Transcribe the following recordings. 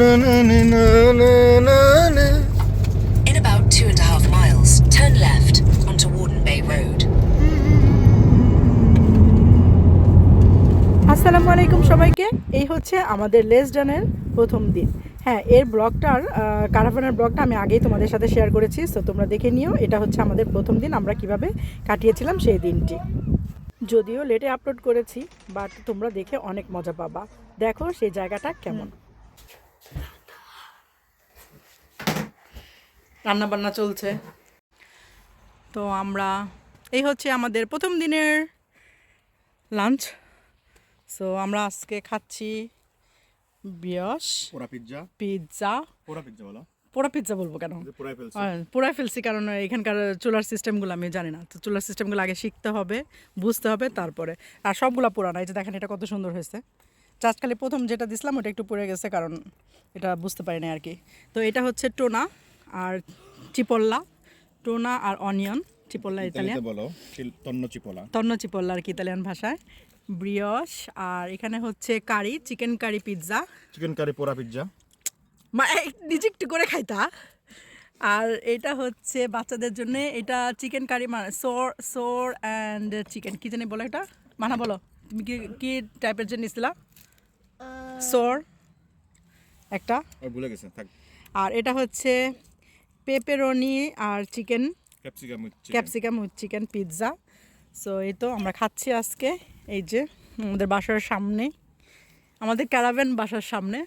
In about two and a half miles, turn left onto Warden Bay Road. আসসালামু আলাইকুম সবাইকে। এই হচ্ছে আমাদের লেসডানের প্রথম দিন। হ্যাঁ এর ব্লগটার কারাফানের ব্লগটা আমি আগেই তোমাদের সাথে শেয়ার করেছি সো তোমরা দেখে নিও। এটা হচ্ছে আমাদের প্রথম দিন আমরা কীভাবে কাটিয়েছিলাম সেই দিনটি। যদিও লেটে আপলোড করেছি বাট তোমরা দেখে অনেক মজা পাবা। দেখো সেই জায়গাটা কেমন। রান্না বান্না চলছে। তো আমরা এই হচ্ছে আমাদের প্রথম দিনের লাঞ্চ সো আমরা আজকে খাচ্ছি বিয়স পোড়া পিৎজা পিৎজা পোড়া পিৎজা বলো। পোড়া পিৎজা বলব কেন? পোড়ায় ফেলছি। কারণ এখানকার চুলার সিস্টেমগুলো আমি জানি না। তো চুলার সিস্টেমগুলো আগে শিখতে হবে বুঝতে হবে তারপরে। আর সবগুলো পুরানো এই যে দেখেন এটা কত সুন্দর হয়েছে। জাস্ট প্রথম যেটা দিছিলাম ওটা একটু পড়ে গেছে কারণ এটা বুঝতে পারি পারিনি আর কি। তো এটা হচ্ছে টোনা আর চিপল্লা টোনা আর অনিয়ন চিপল্লা ইতালিয়ান। বলো তন্ন চিপোলা। তন্ন চিপল্লা আর কি ইতালিয়ান ভাষায়। ব্রিয়স আর এখানে হচ্ছে curry chicken curry pizza. Chicken curry পোড়া পিৎজা। মা নিজে একটু করে খাইতা আর এটা হচ্ছে বাচ্চাদের জন্য এটা চিকেন কারি মানে সোর সোর অ্যান্ড চিকেন কি জানি বলো এটা? মানা বলো। তুমি কি কি টাইপের জন্য নিছিলা সোর একটা। ভুলে গেছে থাক। আর এটা হচ্ছে পেপেরনি আর chicken capsicum chicken. Pizza. So এই তো আমরা খাচ্ছি আজকে। এই যে আমাদের বাসার সামনে আমাদের ক্যারাভেন বাসার সামনে।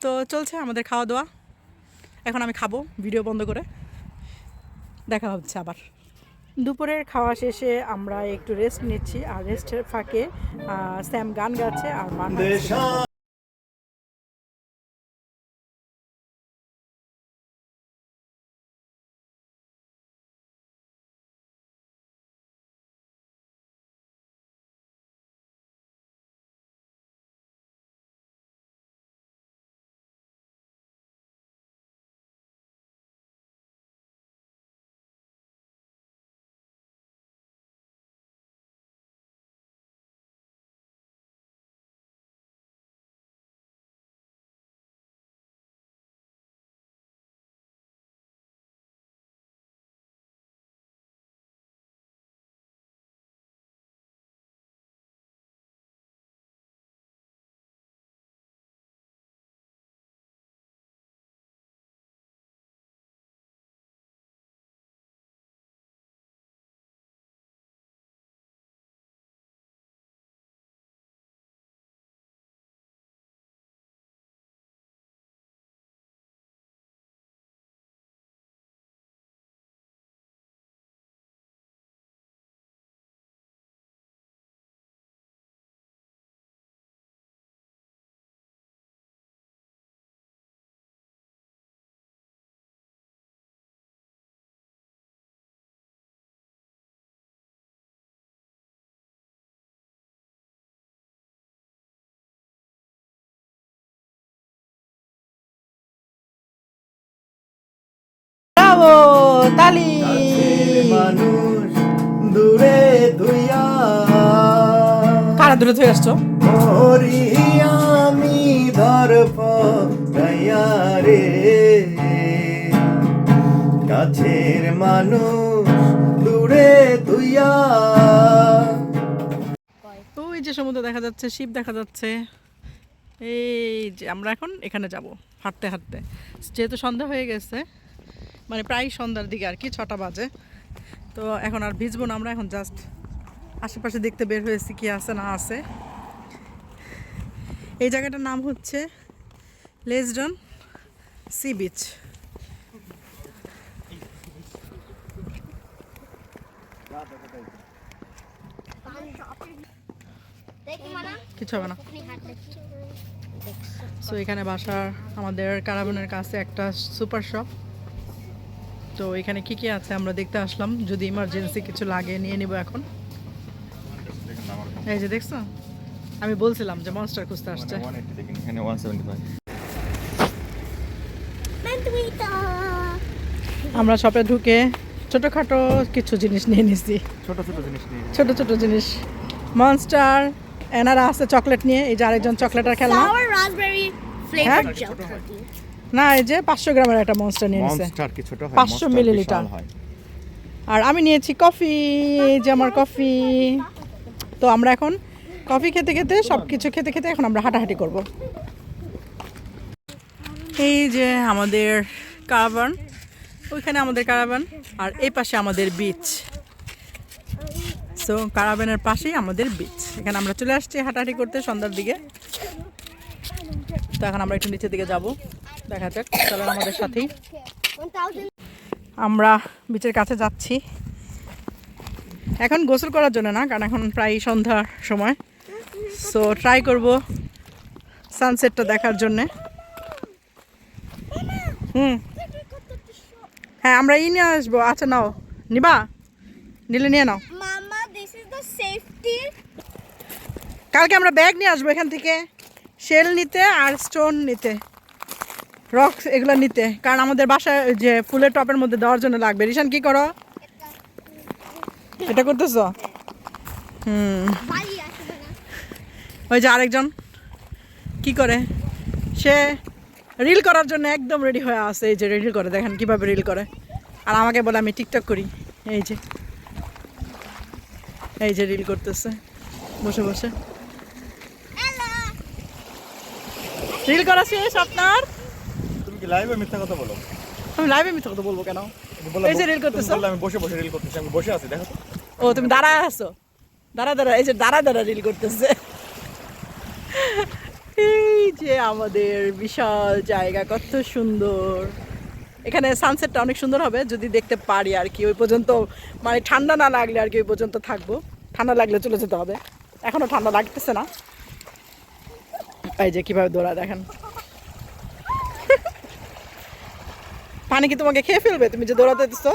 তো চলছে আমাদের খাওয়া দাওয়া এখন আমি খাব ভিডিও বন্ধ করে। দেখা হচ্ছে আবার। দুপুরের খাওয়া শেষে আমরা একটু রেস্ট নিচ্ছি, আর রেস্টের ফাঁকে স্যাম গান গাচ্ছে আর মান ব্রাভো তালি। মানুষ দূরে ধুইয়া কারা দূরে থেকে আসছো? আমি ধরপ রে কাছের মানুষ দূরে ধুইয়া ওই যে সমুদ্র দেখা যাচ্ছে, শিব দেখা যাচ্ছে। এই যে আমরা এখন এখানে যাব, হাঁটতে হাঁটতে। যেহেতু সন্ধ্যা হয়ে গেছে মানে প্রায় সন্ধ্যার দিকে আর কি, ছটা বাজে। তো এখন আর ভিজবো না আমরা, এখন জাস্ট আশেপাশে দেখতে বের হয়েছি কি আছে না আছে। এই জায়গাটার নাম হচ্ছে লেসডন সি বিচ। কিছু হবে না। সো এখানে বাসার আমাদের কারাবনের কাছে একটা সুপার শপ তো এখানে কি কি আছে আমরা দেখতে আসলাম। যদি ইমার্জেন্সি কিছু লাগে নিয়ে নিব এখন। এই যে দেখছ? আমি বলছিলাম যে মনস্টার খুঁজতে আসছে। আমরা শপে ঢুকে ছোটোখাটো কিছু জিনিস নিয়ে নিছি। ছোট ছোট জিনিস নিয়ে ছোট ছোট জিনিস। মনস্টার এনারা আছে চকলেট নিয়ে। এই যে আরেকজন চকলেটের খেলনা। Sour ফ্লেভার জেল থাকবে না এই যে পাঁচশো গ্রামের একটা মনস্টার নিয়ে নিছে। মনস্টার কি হয়? 500 মিলিলিটার। হয়। আর আমি নিয়েছি কফি যে আমার কফি। তো আমরা এখন কফি খেতে খেতে সব কিছু খেতে খেতে এখন আমরা হাঁটাহাঁটি করব। এই যে আমাদের কারাবান ওইখানে আমাদের কারাবান আর এই পাশে আমাদের বিচ সো কারাবানের পাশেই আমাদের বিচ এখানে আমরা চলে আসছি হাঁটাহাঁটি করতে সন্ধ্যার দিকে। তো এখন আমরা একটু নিচের দিকে যাব। দেখা যাক চলেন আমাদের সাথেই। আমরা বিচের কাছে যাচ্ছি। এখন গোসল করার জন্য না কারণ এখন প্রায় সন্ধ্যার সময়। সো ট্রাই করব সানসেটটা দেখার জন্যে। হুম। হ্যাঁ আমরা ই নিয়ে আসব। আচ্ছা নাও। নিবা? নিলে নিয়ে নাও। মামা দিস ইজ দ্য সেফটি কালকে আমরা ব্যাগ নিয়ে আসব এখান থেকে। শেল নিতে আর স্টোন নিতে। রক্স এগুলো নিতে। কারণ আমাদের বাসায় যে ফুলের টপের মধ্যে দেওয়ার জন্য লাগবে। রিশান কি করো? এটা করতেছো? হুম। ওই যে আরেকজন। কি করে? সে রিল করার জন্য একদম রেডি হয়ে আছে। এই যে রিল করে দেখেন কীভাবে রিল করে। আর আমাকে বলে আমি টিকটক করি। এই যে। এই যে রিল করতেছে। বসে বসে। রিল করা শেষ আপনার? লাইভে মিথ্যা কথা বলো? আমি লাইভে মিথ্যা কথা বলব কেন? এই যে রিল করতেছো? আমি বসে বসে রিল করতেছি আমি বসে আছি দেখো ও তুমি দাঁড়ায় আছো? দাঁড়া দাঁড়া এই যে দাঁড়া দাঁড়া রিল করতেছে। এই যে আমাদের বিশাল জায়গা কত সুন্দর। এখানে সানসেটটা অনেক সুন্দর হবে যদি দেখতে পারি আর কি। ওই পর্যন্ত মানে ঠান্ডা না লাগলে আর কি ওই পর্যন্ত থাকব। ঠান্ডা লাগলে চলে যেতে হবে। এখনও ঠান্ডা লাগতেছে না। এই যে কীভাবে দৌড়া দেখেন। পানি কি তোমাকে খেয়ে ফেলবে? তুমি যে দৌড়াতে দিচ্ছ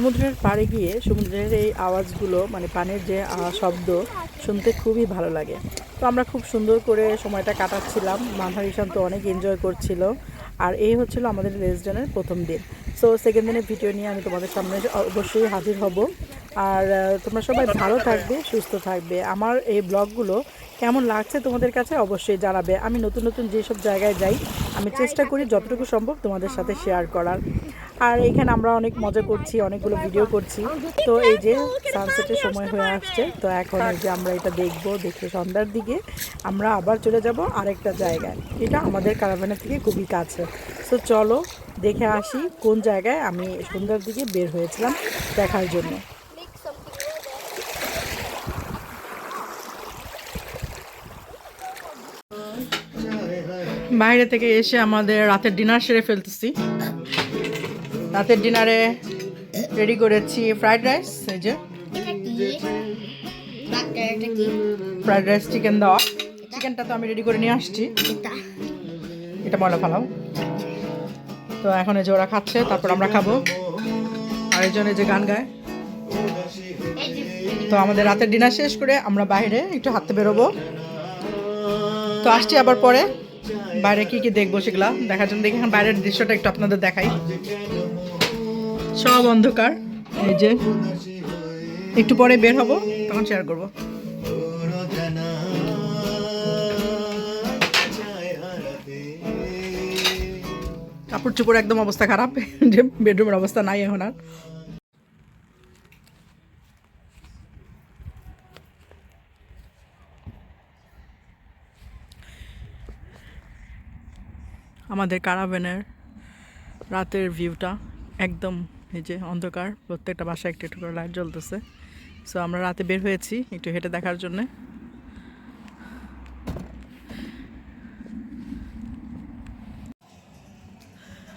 সমুদ্রের পাড়ে গিয়ে সমুদ্রের এই আওয়াজগুলো মানে পানির যে শব্দ শুনতে খুবই ভালো লাগে। তো আমরা খুব সুন্দর করে সময়টা কাটাচ্ছিলাম। মানহার ঈশান অনেক এনজয় করছিল। আর এই হচ্ছিল আমাদের রেজিডেন্টের প্রথম দিন। সো সেকেন্ড দিনের ভিডিও নিয়ে আমি তোমাদের সামনে অবশ্যই হাজির হব। আর তোমরা সবাই ভালো থাকবে, সুস্থ থাকবে। আমার এই ব্লগগুলো কেমন লাগছে তোমাদের কাছে অবশ্যই জানাবে। আমি নতুন নতুন যেসব জায়গায় যাই, আমি চেষ্টা করি যতটুকু সম্ভব তোমাদের সাথে শেয়ার করার। আর এখানে আমরা অনেক মজা করছি, অনেকগুলো ভিডিও করছি। তো এই যে সানসেটের সময় হয়ে আসছে, তো এখন এই যে আমরা এটা দেখব, দেখে সন্ধ্যার দিকে আমরা আবার চলে যাব আরেকটা জায়গায়। এটা আমাদের কারাবানের থেকে খুবই কাছে। তো চলো দেখে আসি কোন জায়গায় আমি সন্ধ্যার দিকে বের হয়েছিলাম দেখার জন্য। বাইরে থেকে এসে আমাদের রাতের ডিনার সেরে ফেলতেছি। রাতের ডিনারে রেডি করেছি ফ্রাইড রাইস, এই যে। ফ্রাইড রাইস চিকেন দেওয়া। চিকেনটা তো আমি রেডি করে নিয়ে আসছি। এটা ময়লা ফালাও। তো এখন এই যে ওরা খাচ্ছে, তারপর আমরা খাব। আর এই জন্য যে গান গায়। তো আমাদের রাতের ডিনার শেষ করে আমরা বাইরে একটু হাঁটতে বেরোবো। তো আসছি আবার পরে। বাইরে কি কি দেখব সেগুলা দেখার জন্য দেখি। এখন বাইরের দৃশ্যটা একটু আপনাদের দেখাই। সব অন্ধকার। এই যে, একটু পরে বের হব, তখন শেয়ার করব। কাপড় চোপড় একদম অবস্থা খারাপ, যে বেডরুমের অবস্থা নাই এখন আর। আমাদের কারাভেনের রাতের ভিউটা একদম এই যে অন্ধকার, প্রত্যেকটা বাসায় একটু একটু করে লাইট জ্বলতেছে। সো আমরা রাতে বের হয়েছি একটু হেঁটে দেখার জন্যে।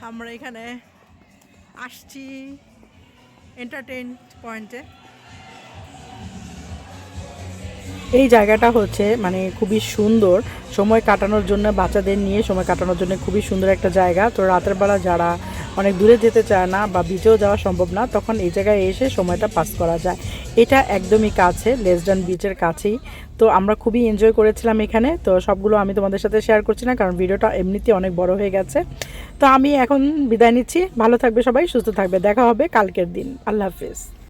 আমরা এখানে আসছি এন্টারটেইন পয়েন্টে এই জায়গাটা হচ্ছে মানে খুবই সুন্দর। সময় কাটানোর জন্য বাচ্চাদের নিয়ে সময় কাটানোর জন্য খুবই সুন্দর একটা জায়গা। তো রাতের বেলা যারা অনেক দূরে যেতে চায় না বা বিচেও যাওয়া সম্ভব না, তখন এই জায়গায় এসে সময়টা পাস করা যায়। এটা একদমই কাছে লেসডান বিচের কাছেই। তো আমরা খুবই এনজয় করেছিলাম এখানে। তো সবগুলো আমি তোমাদের সাথে শেয়ার করছি না, কারণ ভিডিওটা এমনিতে অনেক বড় হয়ে গেছে। তো আমি এখন বিদায় নিচ্ছি। ভালো থাকবে সবাই, সুস্থ থাকবে। দেখা হবে কালকের দিন। আল্লাহ হাফিজ।